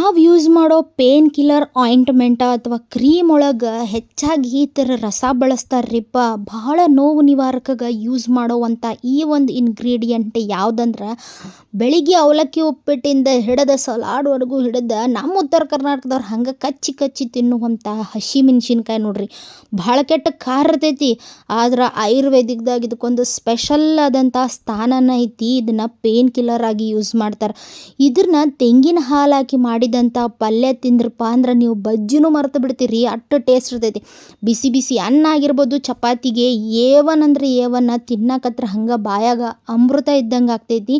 ನಾವು ಯೂಸ್ ಮಾಡೋ pain killer ಆಯಿಂಟ್ಮೆಂಟ ಅಥವಾ ಕ್ರೀಮ್ ಒಳಗೆ ಹೆಚ್ಚಾಗಿ ಈ ಥರ ರಸ ಬಳಸ್ತಾರ್ರಿಪ್ಪ ಭಾಳ ನೋವು ನಿವಾರಕಗೆ ಯೂಸ್ ಮಾಡೋವಂಥ ಈ ಒಂದು ಇನ್ಗ್ರೀಡಿಯೆಂಟ್ ಯಾವುದಂದ್ರೆ ಬೆಳಿಗ್ಗೆ ಅವಲಕ್ಕಿ ಉಪ್ಪಿಟ್ಟಿಂದ ಹಿಡಿದ ಸಲಾಡ್ವರೆಗೂ ಹಿಡಿದ ನಮ್ಮ ಉತ್ತರ ಕರ್ನಾಟಕದವ್ರು ಹಂಗೆ ಕಚ್ಚಿ ಕಚ್ಚಿ ತಿನ್ನುವಂಥ ಹಸಿ ಮೆಣಸಿನ್ಕಾಯಿ ನೋಡ್ರಿ. ಭಾಳ ಕೆಟ್ಟ ಖಾರ ಇರ್ತೈತಿ ಆದ್ರೆ ಆಯುರ್ವೇದಿಕ್ದಾಗ ಇದಕ್ಕೊಂದು ಸ್ಪೆಷಲ್ ಆದಂಥ ಸ್ಥಾನನ ಐತಿ, ಇದನ್ನ ಪೇನ್ ಕಿಲ್ಲರ್ ಆಗಿ ಯೂಸ್ ಮಾಡ್ತಾರೆ. ಇದನ್ನ ತೆಂಗಿನ ಹಾಲು ಹಾಕಿ ಮಾಡಿದಂಥ ಪಲ್ಯ ತಿಂದ್ರಪ್ಪ ಅಂದ್ರೆ ನೀವು ಬಜ್ಜಿನೂ ಮರೆತು ಬಿಡ್ತೀರಿ ಅಷ್ಟು ಟೇಸ್ಟ್ ಇರ್ತೈತಿ. ಬಿಸಿ ಬಿಸಿ ಅನ್ನ ಆಗಿರ್ಬೋದು, ಚಪಾತಿಗೆ ಏವನ್ ಅಂದ್ರೆ ಏವನ್ನ ತಿನ್ನಕತ್ರ ಹಂಗೆ ಬಾಯಾಗ ಅಮೃತ ಇದ್ದಂಗೆ ಆಗ್ತೈತಿ.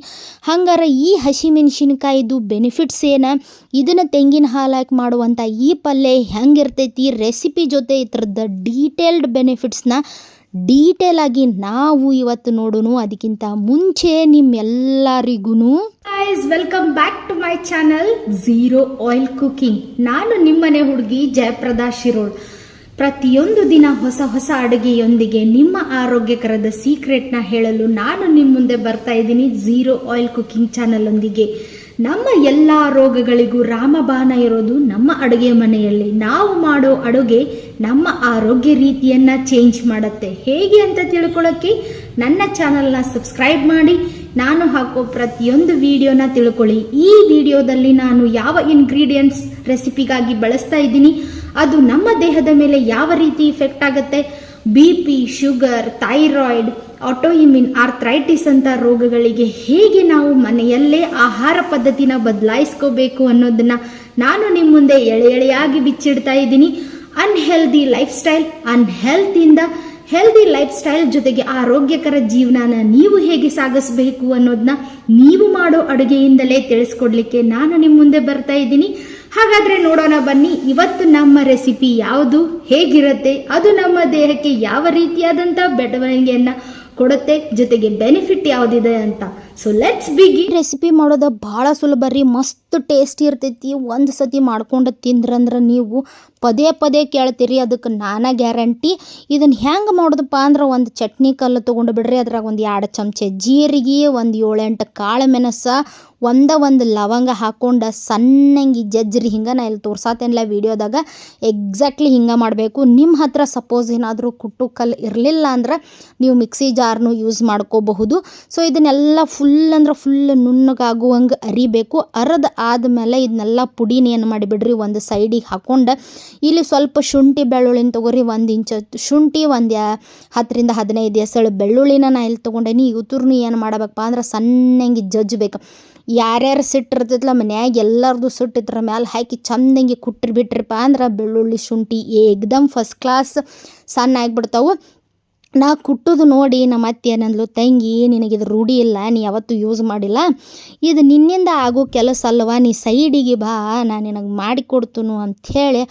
ಹಂಗಾರೆ ಈ ಹಸಿಮೆಣ್ಸಿನ್ಕಾಯಿದು ಬೆನಿಫಿಟ್ಸ್ ಏನು? ಇದನ್ನು ತೆಂಗಿನ ಹಾಲು ಹಾಕಿ ಮಾಡುವಂಥ ಈ ಪಲ್ಯ ಹೆಂಗಿರ್ತೈತಿ? ರೆಸಿಪಿ ಜೊತೆ ಇದ್ರದ್ದು ಡೀಟೇಲ್ಡ್ ಬೆನಿಫಿಟ್ಸ್ನ ಡೀಟೇಲ್ ಆಗಿ ನಾವು ಇವತ್ತು ನೋಡೋಣ ಅದಕ್ಕಿಂತ ಮುಂಚೆ ನಿಮ್ಮೆಲ್ಲರಿಗೂ guys welcome back to my channel zero oil cooking ನಾನು ನಿಮ್ಮನೆ ಹುಡುಗಿ ಜಯಪ್ರದಾ ಶಿರೋಳ್. ಪ್ರತಿಯೊಂದು ದಿನ ಹೊಸ ಹೊಸ ಅಡುಗೆಯೊಂದಿಗೆ ನಿಮ್ಮ ಆರೋಗ್ಯಕರದ ಸೀಕ್ರೆಟ್ನ ಹೇಳಲು ನಾನು ನಿಮ್ಮ ಮುಂದೆ ಬರ್ತಾ ಇದ್ದೀನಿ ಝೀರೋ ಆಯಿಲ್ ಕುಕಿಂಗ್ ಚಾನಲ್ ಒಂದಿಗೆ ನಮ್ಮ ಎಲ್ಲ ರೋಗಗಳಿಗೂ ರಾಮಬಾಣ ಇರೋದು ನಮ್ಮ ಅಡುಗೆ ಮನೆಯಲ್ಲಿ. ನಾವು ಮಾಡೋ ಅಡುಗೆ ನಮ್ಮ ಆರೋಗ್ಯ ರೀತಿಯನ್ನ ಚೇಂಜ್ ಮಾಡುತ್ತೆ. ಹೇಗೆ ಅಂತ ತಿಳ್ಕೊಳ್ಳೋಕ್ಕೆ ನನ್ನ ಚಾನಲ್ನ ಸಬ್ಸ್ಕ್ರೈಬ್ ಮಾಡಿ. ನಾನು ಹಾಕೋ ಪ್ರತಿಯೊಂದು ವಿಡಿಯೋನ ತಿಳ್ಕೊಳ್ಳಿ. ಈ ವಿಡಿಯೋದಲ್ಲಿ ನಾನು ಯಾವ ಇಂಗ್ರೀಡಿಯೆಂಟ್ಸ್ ರೆಸಿಪಿಗಾಗಿ ಬಳಸ್ತಾ ಇದ್ದೀನಿ, ಅದು ನಮ್ಮ ದೇಹದ ಮೇಲೆ ಯಾವ ರೀತಿ ಇಫೆಕ್ಟ್ ಆಗುತ್ತೆ? B P sugar thyroid autoimmune arthritis ಅಂತ ರೋಗಗಳಿಗೆ ಹೇಗೆ ನಾವು ಮನೆಯಲ್ಲೇ ಆಹಾರ ಪದ್ಧತಿನ ಬದಲಾಯಿಸ್ಕೋಬೇಕು ಅನ್ನೋದನ್ನ ನಾನು ನಿಮ್ಮ ಮುಂದೆ ಎಳೆ ಎಳೆಯಾಗಿ ಬಿಚ್ಚಿಡ್ತಾ ಇದ್ದೀನಿ. ಅನ್ಹೆಲ್ದಿ ಲೈಫ್ ಸ್ಟೈಲ್ ಅನ್ಹೆಲ್ತಿಂದ ಹೆಲ್ದಿ ಲೈಫ್ ಸ್ಟೈಲ್ ಜೊತೆಗೆ ಆರೋಗ್ಯಕರ ಜೀವನನ ನೀವು ಹೇಗೆ ಸಾಗಿಸಬೇಕು ಅನ್ನೋದನ್ನ ನೀವು ಮಾಡೋ ಅಡುಗೆಯಿಂದಲೇ ತಿಳಿಸ್ಕೊಡ್ಲಿಕ್ಕೆ ನಾನು ನಿಮ್ಮ ಮುಂದೆ ಬರ್ತಾ ಇದ್ದೀನಿ. ಹಾಗಾದ್ರೆ ನೋಡೋಣ ಬನ್ನಿ, ಇವತ್ತು ನಮ್ಮ ರೆಸಿಪಿ ಯಾವುದು, ಹೇಗಿರುತ್ತೆ, ಅದು ನಮ್ಮ ದೇಹಕ್ಕೆ ಯಾವ ರೀತಿಯಾದಂಥ ಬೆಳವಣಿಗೆಯನ್ನ ಕೊಡುತ್ತೆ, ಜೊತೆಗೆ ಬೆನಿಫಿಟ್ ಯಾವುದಿದೆ ಅಂತ. ಸೊ ಲೆಟ್ಸ್ ಬಿಗಿ ರೆಸಿಪಿ ಮಾಡೋದು ಬಹಳ ಸುಲಭ ರೀ, ಮಸ್ತ್ ಟೇಸ್ಟಿ ಇರ್ತೈತಿ, ಒಂದು ಸತಿ ಮಾಡ್ಕೊಂಡು ತಿಂದ್ರಂದ್ರೆ ನೀವು ಪದೇ ಪದೇ ಕೇಳ್ತೀರಿ ಅದಕ್ಕೆ ನಾನಾ ಗ್ಯಾರಂಟಿ. ಇದನ್ನು ಹೆಂಗೆ ಮಾಡೋದಪ್ಪ ಅಂದ್ರೆ ಒಂದು ಚಟ್ನಿ ಕಲ್ಲು ತೊಗೊಂಡು ಬಿಡ್ರಿ, ಅದ್ರಾಗ ಒಂದು ಎರಡು ಚಮಚ ಜೀರಿಗೆ, ಒಂದು ಏಳೆಂಟು ಕಾಳು ಮೆಣಸ, ಒಂದ ಒಂದು ಲವಂಗ ಹಾಕ್ಕೊಂಡು ಸಣ್ಣಂಗೆ ಜಜ್ಜರಿ ಹಿಂಗೆ ನಾ ಇಲ್ಲಿ ತೋರ್ಸಾತೇನಿಲ್ಲ ವೀಡಿಯೋದಾಗ, ಎಕ್ಸಾಕ್ಟ್ಲಿ ಹಿಂಗೆ ಮಾಡಬೇಕು. ನಿಮ್ಮ ಹತ್ರ ಸಪೋಸ್ ಏನಾದರೂ ಕುಟ್ಟು ಕಲ್ಲು ಇರಲಿಲ್ಲ ಅಂದ್ರೆ ನೀವು ಮಿಕ್ಸಿ ಜಾರ್ನು ಯೂಸ್ ಮಾಡ್ಕೋಬಹುದು. ಸೊ ಇದನ್ನೆಲ್ಲ ಫುಲ್ ಅಂದ್ರೆ ಫುಲ್ ನುಣ್ಣಗಾಗುವಂಗೆ ಅರಿಬೇಕು. ಅರದ ಆದಮೇಲೆ ಇದನ್ನೆಲ್ಲ ಪುಡಿನ ಏನು ಮಾಡಿಬಿಡ್ರಿ, ಒಂದು ಸೈಡಿಗೆ ಹಾಕೊಂಡು ಇಲ್ಲಿ ಸ್ವಲ್ಪ ಶುಂಠಿ ಬೆಳ್ಳುಳ್ಳಿನ ತೊಗೊರಿ, ಒಂದು ಇಂಚ್ ಶುಂಠಿ, ಒಂದು ಹತ್ತರಿಂದ ಹದಿನೈದು ಎಸಳು ಬೆಳ್ಳುಳ್ಳಿನ ನಾ ಇಲ್ಲಿ ತೊಗೊಂಡೇನಿ ಇವ್ತುರ್ನು ಏನು ಮಾಡಬೇಕಪ್ಪ ಅಂದ್ರೆ ಸಣ್ಣಂಗೆ ಜಜ್ಜಬೇಕು ಯಾರ್ಯಾರು ಸಿಟ್ಟಿರ್ತೈತಲ್ಲ ಮನ್ಯಾಗ ಎಲ್ಲರದು ಸುಟ್ಟಿದ್ರ ಮ್ಯಾಲೆ ಹಾಕಿ ಚಂದಂಗೆ ಕುಟ್ಟಿ ಬಿಟ್ರಪ್ಪ ಅಂದ್ರೆ ಬೆಳ್ಳುಳ್ಳಿ, ಶುಂಠಿ ಏಕ್ದಮ್ ಫಸ್ಟ್ ಕ್ಲಾಸ್ ಸಣ್ಣ ಆಗಿಬಿಡ್ತಾವು ನಾ ಕುಟ್ಟುದು ನೋಡಿ ನಮ್ಮ ಅತ್ತೆ ಏನಂದ್ಲು, ತಂಗಿ ನಿನಗಿದು ರೂಢಿ ಇಲ್ಲ, ನೀ ಯಾವತ್ತೂ ಯೂಸ್ ಮಾಡಿಲ್ಲ. ಇದು ನಿನ್ನಿಂದ ಆಗೋ ಕೆಲಸ ಅಲ್ಲವಾ ನೀ ಸೈಡಿಗೆ ಬಾ ನಾನು ನಿನಗೆ ಮಾಡಿಕೊಡ್ತನು ಅಂಥೇಳಿ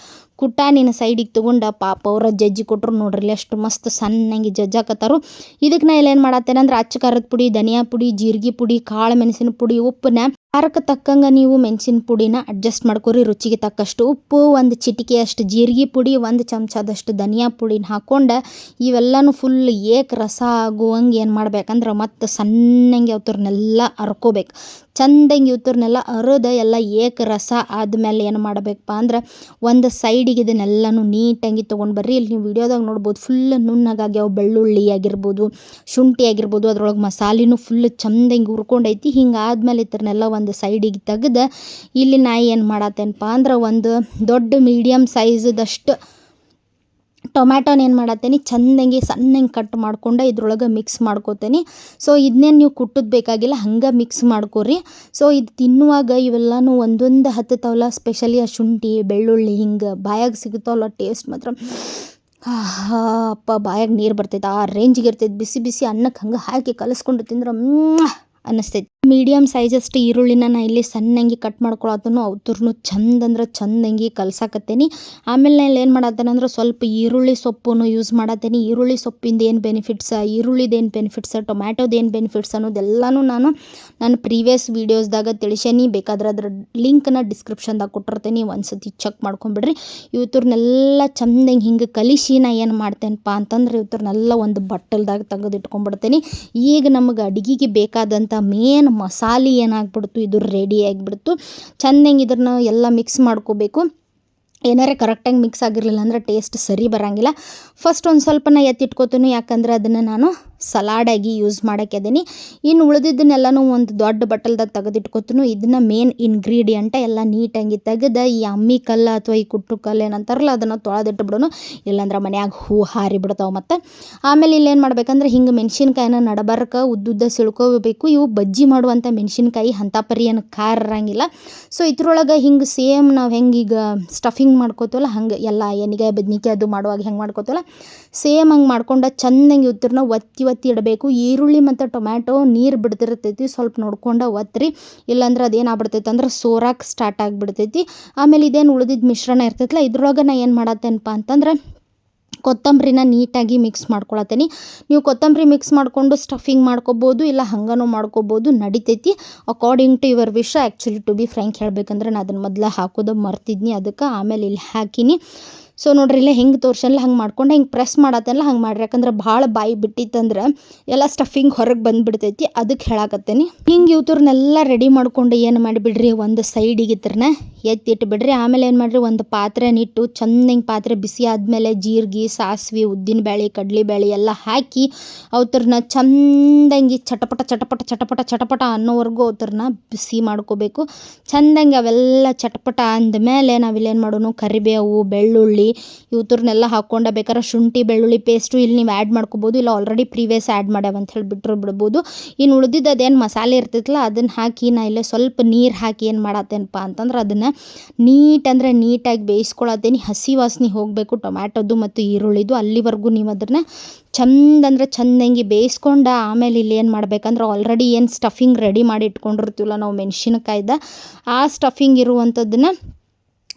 ಕುಟ್ಟ ನಿನ್ನ ಸೈಡಿಗೆ ತೊಗೊಂಡ, ಪಾಪ ಅವ್ರ ಜಜ್ಜಿ ಕೊಟ್ಟರು ನೋಡ್ರಿ ಎಷ್ಟು ಮಸ್ತ್ ಸಣ್ಣಂಗೆ ಜಜ್ಜಾಕತ್ತಾರು. ಇದಕ್ಕೆ ನಾ ಇಲ್ಲೇನು ಮಾಡತ್ತೇನೆ ಅಂದ್ರೆ ಅಚ್ಚ ಖಾರದ ಪುಡಿ, ಧನಿಯಾ ಪುಡಿ, ಜೀರಿಗೆ ಪುಡಿ, ಕಾಳು ಮೆಣಸಿನ ಪುಡಿ, ಉಪ್ಪನ್ನ ಖಾರಕ್ಕೆ ತಕ್ಕಂಗೆ ನೀವು ಮೆಣಸಿನ ಪುಡಿನ ಅಡ್ಜಸ್ಟ್ ಮಾಡ್ಕೊರಿ. ರುಚಿಗೆ ತಕ್ಕಷ್ಟು ಉಪ್ಪು, ಒಂದು ಚಿಟಿಕೆಯಷ್ಟು ಜೀರಿಗೆ ಪುಡಿ, ಒಂದು ಚಮಚದಷ್ಟು ಧನಿಯಾ ಪುಡಿನ ಹಾಕ್ಕೊಂಡು ಇವೆಲ್ಲನೂ ಫುಲ್ ಏಕ ರಸ ಆಗುವಂಗೆ ಏನು ಮಾಡ್ಬೇಕಂದ್ರೆ ಮತ್ತು ಸಣ್ಣಂಗೆ ಅವತ್ತರ್ನೆಲ್ಲ ಅರ್ಕೋಬೇಕು. ಚಂದಂಗೆ ಇವತ್ತರ್ನೆಲ್ಲ ಅರದ ಎಲ್ಲ ಏಕ ರಸ ಆದಮೇಲೆ ಏನು ಮಾಡಬೇಕಪ್ಪ ಅಂದ್ರೆ ಒಂದು ಸೈಡಿಗೆ ಇದನ್ನೆಲ್ಲನೂ ನೀಟಾಗಿ ತೊಗೊಂಡು ಬರ್ರಿ. ಇಲ್ಲಿ ನೀವು ವಿಡಿಯೋದಾಗ ನೋಡ್ಬೋದು ಫುಲ್ ನುಣ್ಣಗಾಗ್ಯಾವ, ಬೆಳ್ಳುಳ್ಳಿ ಆಗಿರ್ಬೋದು, ಶುಂಠಿ ಆಗಿರ್ಬೋದು, ಅದ್ರೊಳಗೆ ಮಸಾಲೆನೂ ಫುಲ್ ಚಂದಂಗೆ ಹುರ್ಕೊಂಡೈತಿ. ಹಿಂಗಾದ್ಮೇಲೆ ಇದ್ರನ್ನೆಲ್ಲ ಒಂದು ಸೈಡಿಗೆ ತೆಗೆದು ಇಲ್ಲಿ ನಾಯಿ ಏನು ಮಾಡತ್ತೇನಪ್ಪ ಅಂದ್ರೆ ಒಂದು ದೊಡ್ಡ ಮೀಡಿಯಮ್ ಸೈಜದಷ್ಟು ಟೊಮ್ಯಾಟೋನ ಏನು ಮಾಡತ್ತೇನೆ, ಚಂದಂಗೆ ಸಣ್ಣಂಗೆ ಕಟ್ ಮಾಡ್ಕೊಂಡು ಇದ್ರೊಳಗೆ ಮಿಕ್ಸ್ ಮಾಡ್ಕೋತೇನೆ. ಸೊ ಇದನ್ನೇನು ನೀವು ಕುಟ್ಟದ್ದು ಬೇಕಾಗಿಲ್ಲ, ಹಂಗೆ ಮಿಕ್ಸ್ ಮಾಡ್ಕೊರಿ. ಸೊ ಇದು ತಿನ್ನುವಾಗ ಇವೆಲ್ಲನೂ ಒಂದೊಂದು ಹತ್ತತಾವಲ್ಲ ಸ್ಪೆಷಲಿ ಆ ಶುಂಠಿ, ಬೆಳ್ಳುಳ್ಳಿ, ಹಿಂಗೆ ಬಾಯಾಗ ಸಿಗುತ್ತಾವಲ್ಲ ಟೇಸ್ಟ್ ಮಾತ್ರ. ಅಪ್ಪ ಬಾಯಾಗ ನೀರು ಬರ್ತೈತೆ, ಆ ರೇಂಜಿಗೆ ಇರ್ತೈತೆ. ಬಿಸಿ ಬಿಸಿ ಅನ್ನಕ್ಕೆ ಹಂಗೆ ಹಾಕಿ ಕಲಿಸ್ಕೊಂಡು ತಿಂದ್ರೆ ಅನ್ನಿಸ್ತೈತಿ. ಮೀಡಿಯಮ್ ಸೈಜಷ್ಟು ಈರುಳ್ಳಿನ ನಾ ಇಲ್ಲಿ ಸಣ್ಣಂಗಿ ಕಟ್ ಮಾಡ್ಕೊಳತ್ತನು ಅವ್ತರ್ನು ಚಂದ ಅಂದ್ರೆ ಚಂದಂಗೆ ಕಲ್ಸಾಕತ್ತೇನಿ. ಆಮೇಲೆ ಇಲ್ಲಿ ಏನು ಮಾಡತ್ತೇನೆ ಅಂದ್ರೆ ಸ್ವಲ್ಪ ಈರುಳ್ಳಿ ಸೊಪ್ಪನ್ನು ಯೂಸ್ ಮಾಡತ್ತೇನಿ ಈರುಳ್ಳಿ ಸೊಪ್ಪಿಂದ ಏನು ಬೆನಿಫಿಟ್ಸ ಈರುಳ್ಳಿದು ಏನು ಬೆನಿಫಿಟ್ಸ ಟೊಮ್ಯಾಟೋದು ಏನು ಬೆನಿಫಿಟ್ಸ್ ಅನ್ನೋದೆಲ್ಲನೂ ನಾನು ನಾನು ಪ್ರೀವಿಯಸ್ ವೀಡಿಯೋಸ್ದಾಗ ತಿಳಿಸೇನಿ ಬೇಕಾದ್ರೆ ಅದ್ರ ಲಿಂಕ್ನ ಡಿಸ್ಕ್ರಿಪ್ಷನ್ದಾಗ ಕೊಟ್ಟಿರ್ತೀನಿ. ಒಂದ್ಸತಿ ಚೆಕ್ ಮಾಡ್ಕೊಂಬಿಡ್ರಿ. ಇವತ್ತರ್ನೆಲ್ಲ ಚಂದಂಗೆ ಹಿಂಗೆ ಕಲಿಸಿ ನಾ ಏನು ಮಾಡ್ತೇನಪ್ಪ ಅಂತಂದ್ರೆ ಇವತ್ತರ್ನೆಲ್ಲ ಒಂದು ಬಟ್ಟಲ್ದಾಗ ತೆಗೆದು ಈಗ ನಮಗೆ ಅಡುಗೆಗೆ ಬೇಕಾದಂಥ ಬೇಕಾಗಿರುವಂಥ ಮೇನ್ ಮಸಾಲೆ ಏನಾಗ್ಬಿಡ್ತು, ಇದು ರೆಡಿ ಆಗಿಬಿಡ್ತು. ಚೆಂದಂಗೆ ಇದನ್ನು ಎಲ್ಲ ಮಿಕ್ಸ್ ಮಾಡ್ಕೋಬೇಕು. ಏನಾರೇ ಕರೆಕ್ಟಾಗಿ ಮಿಕ್ಸ್ ಆಗಿರಲಿಲ್ಲ ಅಂದರೆ ಟೇಸ್ಟ್ ಸರಿ ಬರೋಂಗಿಲ್ಲ. ಫಸ್ಟ್ ಒಂದು ಸ್ವಲ್ಪನ ಎತ್ತಿಟ್ಕೋತೀನಿ ಯಾಕಂದ್ರೆ ಅದನ್ನು ನಾನು ಸಲಾಡಾಗಿ ಯೂಸ್ ಮಾಡೋಕ್ಕಿದ್ದೀನಿ ಇನ್ನು ಉಳಿದಿದ್ದನ್ನೆಲ್ಲನೂ ಒಂದು ದೊಡ್ಡ ಬಟ್ಟಲ್ದಾಗ ತೆಗೆದಿಟ್ಕೊತೀನಿ, ಇದನ್ನು ಮೇನ್ ಇನ್ಗ್ರೀಡಿಯಂಟ ಎಲ್ಲ ನೀಟಾಗಿ ತೆಗೆದು ಈ ಅಮ್ಮಿ ಕಲ್ಲು ಅಥವಾ ಈ ಕುಟ್ಟು ಕಲ್ಲು ಏನಂತಾರಲ್ಲ, ಅದನ್ನು ತೊಳೆದಿಟ್ಬಿಡೋನು ಇಲ್ಲಾಂದ್ರೆ ಮನ್ಯಾಗ ಹೂ ಹಾರಿ ಬಿಡ್ತಾವೆ ಮತ್ತು. ಆಮೇಲೆ ಇಲ್ಲೇನು ಮಾಡ್ಬೇಕಂದ್ರೆ, ಹಿಂಗೆ ಮೆಣಸಿನ್ಕಾಯಿನ ನಡಬರ್ಕ, ಉದ್ದುದ್ದ ಸಿಳ್ಕೋಬೇಕು. ಇವು ಬಜ್ಜಿ ಮಾಡುವಂಥ ಮೆಣಸಿನ್ಕಾಯಿ ಅಂಥ ಪರಿ ಏನು ಖಾರ ಇರಂಗಿಲ್ಲ ಸೊ ಇದ್ರೊಳಗೆ ಹಿಂಗೆ ಸೇಮ್ ನಾವು ಹೆಂಗೆ ಈಗ ಸ್ಟಫಿಂಗ್ ಮಾಡ್ಕೋತೀವಲ್ಲ ಹಂಗೆ ಎಲ್ಲ ಎಣ್ಗಾಯಿ ಬದ್ನಿಕಾಯಿ ಅದು ಮಾಡುವಾಗ ಹೆಂಗೆ ಮಾಡ್ಕೋತೀವಲ್ಲ ಸೇಮ್ ಹಂಗೆ ಮಾಡ್ಕೊಂಡು ಚಂದಂಗೆ ಉತ್ತರನ ಒತ್ತಿ ಒತ್ತಿ ಇಡಬೇಕು. ಈರುಳ್ಳಿ ಮತ್ತು ಟೊಮ್ಯಾಟೊ ನೀರು ಬಿಡ್ತಿರ್ತೈತಿ ಸ್ವಲ್ಪ ನೋಡ್ಕೊಂಡು ಒತ್ತಿರಿ ಇಲ್ಲಾಂದ್ರೆ ಅದೇನು ಆಗ್ಬಿಡ್ತೈತೆ ಅಂದ್ರೆ ಸೋರಾಕ್ ಸ್ಟಾರ್ಟ್ ಆಗಿಬಿಡ್ತೈತಿ. ಆಮೇಲೆ ಇದೇನು ಉಳಿದಿದ್ದ ಮಿಶ್ರಣ ಇರ್ತೈತಲ್ಲ ಇದ್ರೊಳಗೆ ನಾ ಏನು ಮಾಡತ್ತೇನಪ್ಪ ಅಂತಂದ್ರೆ ಕೊತ್ತಂಬರಿನ ನೀಟಾಗಿ ಮಿಕ್ಸ್ ಮಾಡ್ಕೊಳತ್ತೀನಿ. ನೀವು ಕೊತ್ತಂಬರಿ ಮಿಕ್ಸ್ ಮಾಡಿಕೊಂಡು ಸ್ಟಫಿಂಗ್ ಮಾಡ್ಕೊಬೋದು, ಇಲ್ಲ ಹಂಗನೂ ಮಾಡ್ಕೊಬೋದು, ನಡಿತೈತಿ. According to your wish actually to be frank ಹೇಳ್ಬೇಕಂದ್ರೆ ನಾನು ಅದನ್ನು ಮೊದಲು ಹಾಕೋದು ಮರ್ತಿದ್ನಿ. ಅದಕ್ಕೆ ಆಮೇಲೆ ಇಲ್ಲಿ ಹಾಕಿನಿ. ಸೊ ನೋಡ್ರಿ, ಇಲ್ಲ ಹೆಂಗೆ ತೋರ್ಸಲ್ಲ ಹಂಗೆ ಮಾಡ್ಕೊಂಡು ಹಿಂಗೆ ಪ್ರೆಸ್ ಮಾಡತ್ತಲ್ಲ ಹಂಗೆ ಮಾಡ್ರಿ. ಯಾಕಂದ್ರೆ ಭಾಳ ಬಾಯಿ ಬಿಟ್ಟಿತ್ತಂದ್ರೆ ಎಲ್ಲ ಸ್ಟಫಿಂಗ್ ಹೊರಗೆ ಬಂದುಬಿಡ್ತೈತಿ ಅದಕ್ಕೆ ಹೇಳಾಕತ್ತೇನಿ. ಹಿಂಗೆ ಇವ್ತರ್ನೆಲ್ಲ ರೆಡಿ ಮಾಡ್ಕೊಂಡು ಏನು ಮಾಡಿಬಿಡ್ರಿ, ಒಂದು ಸೈಡಿಗೆ ಇತ್ರನ ಎತ್ತಿಟ್ಟು ಬಿಡ್ರಿ ಆಮೇಲೆ ಏನು ಮಾಡಿರಿ, ಒಂದು ಪಾತ್ರೆನಿಟ್ಟು ಚಂದಂಗೆ ಪಾತ್ರೆ ಬಿಸಿ ಆದಮೇಲೆ ಜೀರಿಗೆ, ಸಾಸಿವೆ ಉದ್ದಿನಬೇಳೆ ಕಡಲೆಬೇಳೆ ಎಲ್ಲ ಹಾಕಿ ಅವತ್ರನ್ನ ಚಂದಂಗೆ ಚಟಪಟ ಚಟಪಟ ಚಟಪಟ ಚಟಪಟ ಅನ್ನೋವರೆಗೂ ಅವ್ರನ್ನ ಬಿಸಿ ಮಾಡ್ಕೋಬೇಕು. ಚಂದಂಗೆ ಅವೆಲ್ಲ ಚಟಪಟ ಅಂದಮೇಲೆ ನಾವಿಲ್ಲೇನು ಮಾಡೋಣ ಕರಿಬೇವು, ಬೆಳ್ಳುಳ್ಳಿ ಇವತ್ರನ್ನೆಲ್ಲ ಹಾಕ್ಕೊಂಡ ಬೇಕಾದ್ರೆ ಶುಂಠಿ, ಬೆಳ್ಳುಳ್ಳಿ ಪೇಸ್ಟು ಇಲ್ಲಿ ನೀವು ಆ್ಯಡ್ ಮಾಡ್ಕೋಬೋದು. ಇಲ್ಲ ಆಲ್ರೆಡಿ ಪ್ರೀವಿಯಸ್ ಆ್ಯಡ್ ಮಾಡ್ಯಾವ ಅಂತ ಬಿಟ್ಟರು ಬಿಡ್ಬೋದು. ಇನ್ನು ಉಳಿದಿದ್ದು ಅದೇನು ಮಸಾಲೆ ಇರ್ತೈತಲ್ಲ ಅದನ್ನು ಹಾಕಿ ನಾ ಇಲ್ಲೇ ಸ್ವಲ್ಪ ನೀರು ಹಾಕಿ ಏನು ಮಾಡತ್ತೇನಪ್ಪ ಅಂತಂದ್ರೆ ಅದನ್ನು ನೀಟ್ ಅಂದರೆ ನೀಟಾಗಿ ಬೇಯಿಸ್ಕೊಳತ್ತೇನಿ ಹಸಿ ವಾಸನೆ ಹೋಗಬೇಕು ಟೊಮ್ಯಾಟೊದು ಮತ್ತು ಈರುಳ್ಳಿದು. ಅಲ್ಲಿವರೆಗೂ ನೀವು ಅದನ್ನು ಚಂದ ಅಂದರೆ ಚಂದಂಗಿ ಬೇಯಿಸ್ಕೊಂಡ ಆಮೇಲೆ ಇಲ್ಲಿ ಏನು ಮಾಡ್ಬೇಕಂದ್ರೆ ಆಲ್ರೆಡಿ ಏನು ಸ್ಟಫಿಂಗ್ ರೆಡಿ ಮಾಡಿ ಇಟ್ಕೊಂಡಿರ್ತೀವಲ್ಲ ನಾವು ಮೆಣಸಿನಕಾಯ್ದ, ಆ ಸ್ಟಫಿಂಗ್ ಇರುವಂಥದ್ದನ್ನ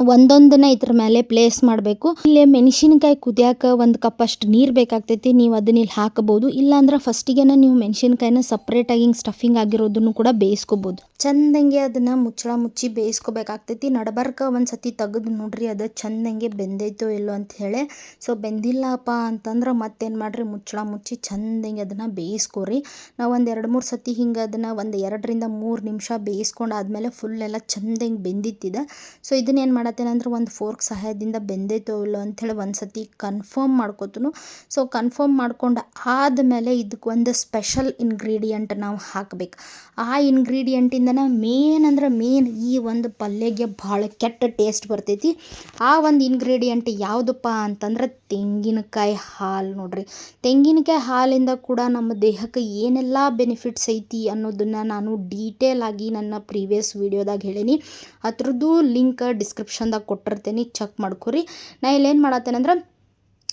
ಒಂದೊಂದನ್ನ ಇದ್ರ ಮೇಲೆ ಪ್ಲೇಸ್ ಮಾಡಬೇಕು. ಇಲ್ಲಿ ಮೆಣಸಿನ್ಕಾಯಿ ಕುದಿಯಾಕ ಒಂದು ಕಪ್ ಅಷ್ಟು ನೀರು ಬೇಕಾಗ್ತೈತಿ, ನೀವು ಅದನ್ನ ಇಲ್ಲಿ ಹಾಕಬಹುದು. ಇಲ್ಲಾಂದ್ರೆ ಫಸ್ಟಿಗೆನ ನೀವು ಮೆಣಸಿನ್ಕಾಯಿನ ಸಪ್ರೇಟಾಗಿ ಹಿಂಗೆ ಸ್ಟಫಿಂಗ್ ಆಗಿರೋದನ್ನು ಕೂಡ ಬೇಯಿಸ್ಕೋಬೋದು ಚಂದಂಗೆ ಅದನ್ನ ಮುಚ್ಚಳ ಮುಚ್ಚಿ ಬೇಯಿಸ್ಕೋಬೇಕಾಗ್ತೈತಿ. ನಡಬರ್ಕ ಒಂದು ಸತಿ ತೆಗೆದು ನೋಡ್ರಿ, ಅದು ಚಂದಂಗೆ ಬೆಂದೈತೋ ಇಲ್ಲೋ ಅಂತ ಹೇಳಿ. ಸೊ ಬೆಂದಿಲ್ಲಪ್ಪ ಅಂತಂದ್ರೆ ಮತ್ತೇನು ಮಾಡ್ರಿ, ಮುಚ್ಚಳ ಮುಚ್ಚಿ ಚಂದಂಗೆ ಅದನ್ನ ಬೇಯಿಸ್ಕೋರಿ. ನಾವು ಒಂದು ಎರಡು ಮೂರು ಸತಿ ಹಿಂಗೆ ಅದನ್ನ ಒಂದು ಎರಡರಿಂದ ಮೂರು ನಿಮಿಷ ಬೇಯಿಸ್ಕೊಂಡು ಆದ್ಮೇಲೆ ಫುಲ್ ಎಲ್ಲ ಚಂದಂಗೆ ಬೆಂದಿತ್ತಿದೆ. ಸೊ ಇದನ್ನ ಏನು ಮಾಡತ್ತೇನೆ ಅಂದ್ರೆ ಒಂದು ಫೋರ್ಕ್ ಸಹಾಯದಿಂದ ಬೆಂದೈತೋ ಇಲ್ಲೋ ಅಂಥೇಳಿ ಒಂದು ಸತಿ ಕನ್ಫರ್ಮ್ ಮಾಡ್ಕೋತನು. ಸೊ ಕನ್ಫರ್ಮ್ ಮಾಡ್ಕೊಂಡು ಆದಮೇಲೆ ಇದಕ್ಕೆ ಒಂದು ಸ್ಪೆಷಲ್ ಇಂಗ್ರೀಡಿಯಂಟ್ ನಾವು ಹಾಕಬೇಕು. ಆ ಇಂಗ್ರೀಡಿಯೆಂಟಿಂದನ ಮೇನ್ ಅಂದ್ರೆ ಮೇನ್ ಈ ಒಂದು ಪಲ್ಯಗೆ ಭಾಳ ಕೆಟ್ಟ ಟೇಸ್ಟ್ ಬರ್ತೈತಿ. ಆ ಒಂದು ಇಂಗ್ರೀಡಿಯೆಂಟ್ ಯಾವುದಪ್ಪ ಅಂತಂದ್ರೆ ತೆಂಗಿನಕಾಯಿ ಹಾಲು ನೋಡ್ರಿ. ತೆಂಗಿನಕಾಯಿ ಹಾಲಿಂದ ಕೂಡ ನಮ್ಮ ದೇಹಕ್ಕೆ ಏನೆಲ್ಲ ಬೆನಿಫಿಟ್ಸ್ ಐತಿ ಅನ್ನೋದನ್ನು ನಾನು ಡೀಟೇಲ್ ಆಗಿ ನನ್ನ ಪ್ರೀವಿಯಸ್ ವೀಡಿಯೋದಾಗ ಹೇಳೀನಿ. ಅದ್ರದ್ದು ಲಿಂಕ್ ಡಿಸ್ಕ್ರಿಪ್ಷನ್ದಾಗ ಕೊಟ್ಟಿರ್ತೀನಿ ಚೆಕ್ ಮಾಡ್ಕೊರಿ. ನಾ ಇಲ್ಲೇನು ಮಾಡತ್ತೇನಂದ್ರೆ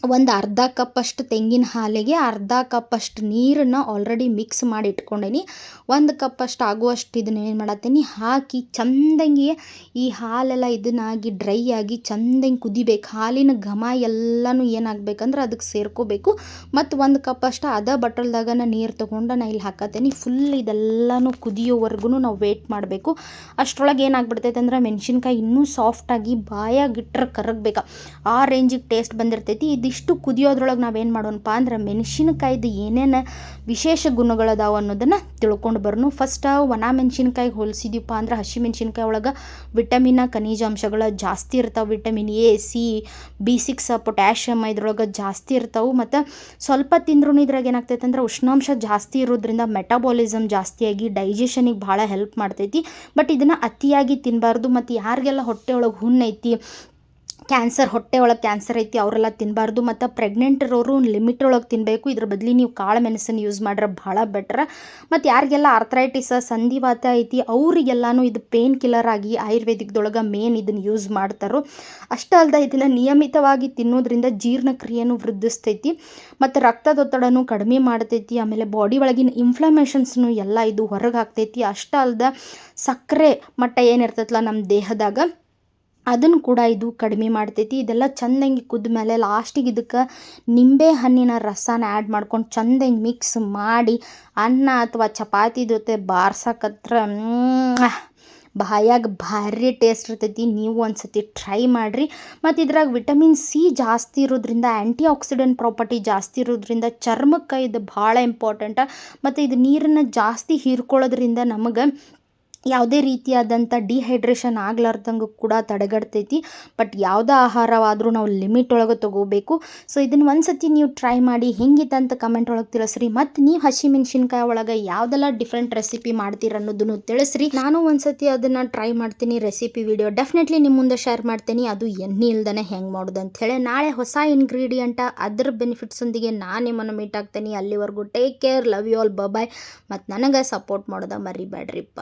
ಒಂದು ಅರ್ಧ ಕಪ್ಪಷ್ಟು ತೆಂಗಿನ ಹಾಲಿಗೆ, ಅರ್ಧ ಕಪ್ಪಷ್ಟು ನೀರನ್ನು ಆಲ್ರೆಡಿ ಮಿಕ್ಸ್ ಮಾಡಿ ಇಟ್ಕೊಂಡೇನಿ. ಒಂದು ಕಪ್ಪಷ್ಟು ಆಗುವಷ್ಟು ಇದನ್ನ ಏನು ಮಾಡತ್ತೀನಿ? ಹಾಕಿ ಚಂದಂಗೆ ಈ ಹಾಲೆಲ್ಲ ಇದನ್ನಾಗಿ ಡ್ರೈ ಆಗಿ ಚಂದಂಗೆ ಕುದಿಬೇಕು. ಹಾಲಿನ ಘಮ ಎಲ್ಲನೂ ಏನಾಗಬೇಕಂದ್ರೆ ಅದಕ್ಕೆ ಸೇರ್ಕೋಬೇಕು. ಮತ್ತು ಒಂದು ಕಪ್ಪಷ್ಟು ಅದ ಬಟ್ಟಲ್ದಾಗ ನಾ ನೀರು ತೊಗೊಂಡು ನಾನು ಇಲ್ಲಿ ಹಾಕತ್ತೀನಿ. ಫುಲ್ ಇದೆಲ್ಲನೂ ಕುದಿಯೋವರೆಗೂ ನಾವು ವೇಟ್ ಮಾಡಬೇಕು. ಅಷ್ಟರೊಳಗೆ ಏನಾಗ್ಬಿಡ್ತೈತೆ ಅಂದ್ರೆ ಮೆಣಸಿನ್ಕಾಯಿ ಇನ್ನೂ ಸಾಫ್ಟಾಗಿ ಬಾಯಾಗಿಟ್ರೆ ಕರಗಬೇಕು. ಆ ರೇಂಜಿಗೆ ಟೇಸ್ಟ್ ಬಂದಿರ್ತೈತಿ. ಇದಿಷ್ಟು ಕುದಿಯೋದ್ರೊಳಗೆ ನಾವೇನು ಮಾಡೋಣಪ್ಪ ಅಂದ್ರೆ ಮೆಣಸಿನ್ಕಾಯ್ದು ಏನೇನು ವಿಶೇಷ ಗುಣಗಳದಾವ ಅನ್ನೋದನ್ನು ತಿಳ್ಕೊಂಡು ಬರೋನು. ಫಸ್ಟ್ ಒಣ ಮೆಣಸಿನ್ಕಾಯಿಗೆ ಹೋಲಿಸಿದೀವಪ್ಪ ಅಂದ್ರೆ ಹಸಿ ಮೆಣಸಿನ್ಕಾಯಿ ಒಳಗೆ ವಿಟಮಿನ ಖನಿಜಾಂಶಗಳು ಜಾಸ್ತಿ ಇರ್ತಾವೆ. Vitamin A, C, B six, potassium ಇದ್ರೊಳಗೆ ಜಾಸ್ತಿ ಇರ್ತಾವೆ. ಮತ್ತು ಸ್ವಲ್ಪ ತಿಂದ್ರೂ ಇದ್ರಾಗ ಏನಾಗ್ತೈತೆ ಅಂದ್ರೆ ಉಷ್ಣಾಂಶ ಜಾಸ್ತಿ ಇರೋದ್ರಿಂದ ಮೆಟಾಬಾಲಿಸಮ್ ಜಾಸ್ತಿಯಾಗಿ ಡೈಜೆಷನಿಗೆ ಭಾಳ ಹೆಲ್ಪ್ ಮಾಡ್ತೈತಿ. ಬಟ್ ಇದನ್ನು ಅತಿಯಾಗಿ ತಿನ್ನಬಾರ್ದು ಮತ್ತು ಯಾರಿಗೆಲ್ಲ ಹೊಟ್ಟೆ ಒಳಗೆ ಹುಣ್ಣೈತಿ ಕ್ಯಾನ್ಸರ್ ಹೊಟ್ಟೆ ಒಳಗೆ ಕ್ಯಾನ್ಸರ್ ಐತಿ, ಅವರೆಲ್ಲ ತಿನ್ನಬಾರ್ದು ಮತ್ತು ಪ್ರೆಗ್ನೆಂಟ್ ಇರೋರು ಲಿಮಿಟ್ ಒಳಗೆ ತಿನ್ನಬೇಕು ಇದ್ರ ಬದಲಿ ನೀವು ಕಾಳು ಮೆಣಸನ್ನು ಯೂಸ್ ಮಾಡ್ರೆ ಭಾಳ ಬೆಟ್ರ ಮತ್ತು ಯಾರಿಗೆಲ್ಲ ಆರ್ಥ್ರೈಟಿಸ ಸಂಧಿವಾತ ಐತಿ, ಅವರಿಗೆಲ್ಲನೂ ಇದು ಪೇನ್ ಕಿಲ್ಲರ್ ಆಗಿ ಆಯುರ್ವೇದಿಕ್ದೊಳಗೆ ಮೇನ್ ಇದನ್ನು ಯೂಸ್ ಮಾಡ್ತಾರೋ. ಅಷ್ಟೇ ಅಲ್ಲದೆ ಇದನ್ನು ನಿಯಮಿತವಾಗಿ ತಿನ್ನೋದ್ರಿಂದ ಜೀರ್ಣಕ್ರಿಯೆನೂ ವೃದ್ಧಿಸ್ತೈತಿ. ಮತ್ತು ರಕ್ತದೊತ್ತಡನೂ ಕಡಿಮೆ ಮಾಡ್ತೈತಿ. ಆಮೇಲೆ ಬಾಡಿ ಒಳಗಿನ ಇನ್ಫ್ಲಮೇಷನ್ಸ್ನು ಎಲ್ಲ ಇದು ಹೊರಗೆ ಹಾಕ್ತೈತಿ. ಅಷ್ಟೇ ಅಲ್ಲದೆ ಸಕ್ಕರೆ ಮಟ್ಟ ಏನಿರ್ತೈತಲ್ಲ ನಮ್ಮ ದೇಹದಾಗ. ಅದನ್ನು ಕೂಡ ಇದು ಕಡಿಮೆ ಮಾಡ್ತೈತಿ. ಇದೆಲ್ಲ ಚಂದಂಗೆ ಕುದ್ದ ಮೇಲೆ ಲಾಸ್ಟಿಗೆ ಇದಕ್ಕೆ ನಿಂಬೆ ಹಣ್ಣಿನ ರಸನ ಆ್ಯಡ್ ಮಾಡ್ಕೊಂಡು ಚಂದಂಗೆ ಮಿಕ್ಸ್ ಮಾಡಿ ಅನ್ನ ಅಥವಾ ಚಪಾತಿ ಜೊತೆ ಬಾರ್ಸಕತ್ರ ಬಾಯಾಗ ಭಾರಿ ಟೇಸ್ಟ್ ಇರ್ತೈತಿ. ನೀವು ಒಂದ್ಸತಿ ಟ್ರೈ ಮಾಡಿರಿ. ಮತ್ತು ಇದ್ರಾಗ ವಿಟಮಿನ್ ಸಿ ಜಾಸ್ತಿ ಇರೋದ್ರಿಂದ ಆ್ಯಂಟಿ ಆಕ್ಸಿಡೆಂಟ್ ಪ್ರಾಪರ್ಟಿ ಜಾಸ್ತಿ ಇರೋದ್ರಿಂದ ಚರ್ಮಕ್ಕೆ ಇದು ಭಾಳ ಇಂಪಾರ್ಟೆಂಟ ಮತ್ತು ಇದು ನೀರನ್ನು ಜಾಸ್ತಿ ಹೀರ್ಕೊಳ್ಳೋದ್ರಿಂದ ನಮಗೆ ಯಾವುದೇ ರೀತಿಯಾದಂಥ ಡಿಹೈಡ್ರೇಷನ್ ಆಗ್ಲಾರ್ದಂಗೆ ಕೂಡ ತಡೆಗಟ್ತೈತಿ. ಬಟ್ ಯಾವುದೇ ಆಹಾರವಾದರೂ ನಾವು ಲಿಮಿಟ್ ಒಳಗೆ ತೊಗೋಬೇಕು. ಸೊ ಇದನ್ನು ಒಂದು ಸತಿ ನೀವು ಟ್ರೈ ಮಾಡಿ ಹೆಂಗಿತ್ತು ಅಂತ ಕಮೆಂಟ್ ಒಳಗೆ ತಿಳಿಸ್ರಿ. ಮತ್ತು ನೀವು ಹಸಿಮೆಣ್ಸಿನ್ಕಾಯಿ ಒಳಗೆ ಯಾವುದೆಲ್ಲ ಡಿಫ್ರೆಂಟ್ ರೆಸಿಪಿ ಮಾಡ್ತೀರ ಅನ್ನೋದನ್ನು ತಿಳಿಸ್ರಿ. ನಾನು ಒಂದು ಸತಿ ಅದನ್ನು ಟ್ರೈ ಮಾಡ್ತೀನಿ ರೆಸಿಪಿ ವಿಡಿಯೋ ಡೆಫಿನೆಟ್ಲಿ ನಿಮ್ಮ ಮುಂದೆ ಶೇರ್ ಮಾಡ್ತೀನಿ. ಅದು ಎಣ್ಣೆ ಇಲ್ದೇ ಹೆಂಗೆ ಮಾಡೋದು ಅಂತ ನಾಳೆ ಹೊಸ ಇನ್ಗ್ರೀಡಿಯೆಂಟ ಅದ್ರ ಬೆನಿಫಿಟ್ಸೊಂದಿಗೆ ನಾನು ನಿಮ್ಮನ್ನು ಮೀಟ್ ಆಗ್ತೀನಿ. ಅಲ್ಲಿವರೆಗೂ take care love you all bye ಮತ್ತು ನನಗೆ ಸಪೋರ್ಟ್ ಮಾಡೋದ ಮರಿಬೇಡ್ರಿಪ್ಪ.